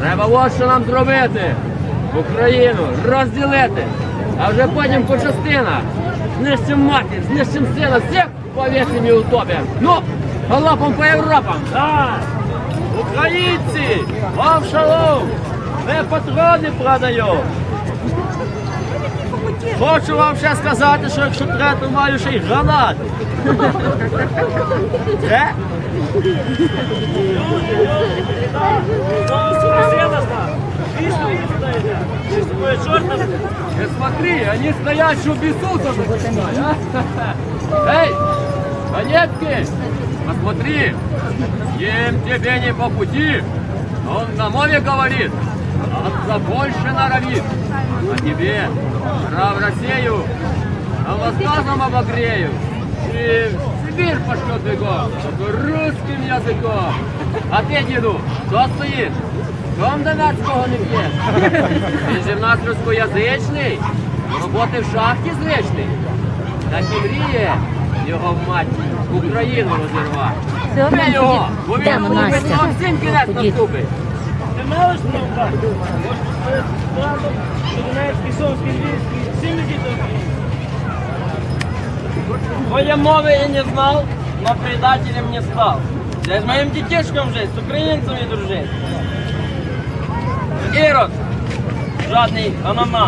Треба от що нам зробити. Україну розділити, а вже потім по частинах. Знищимо матір, знищимо сина, всіх повісимо і утопимо. Ну, галопом по Європам. Так! Українці! Вам шалом! Ми патрони продаємо! Хочу вам ще сказати, що якщо треба, то маю ще й гранат. Це? Э, Смотри, они стоят, что начинают, а? Эй, конетки, посмотри, им тебе не по пути. Он на мове говорит, отца больше норовит. А тебе, в Россию, а восказом обогрею. И в Сибирь пошлет его, русским языком. А ты, деду, кто стоит? Чом донецького не п'є? Він же в нас рускоязичний, роботи в шахті звичний. Так і мріє його мать Україну розірвати. Добре, Ми його, бо він йдемо, буде Настя. нам всім кінець наступить. Ти мали ж правда? Може, Донецький, Сумський, Львівський, всі люди добрі. Твоей мовы я не знал, но предателем не стал. Я с моим детишком жить, с украинцами дружить. Ирод, жадный аномал.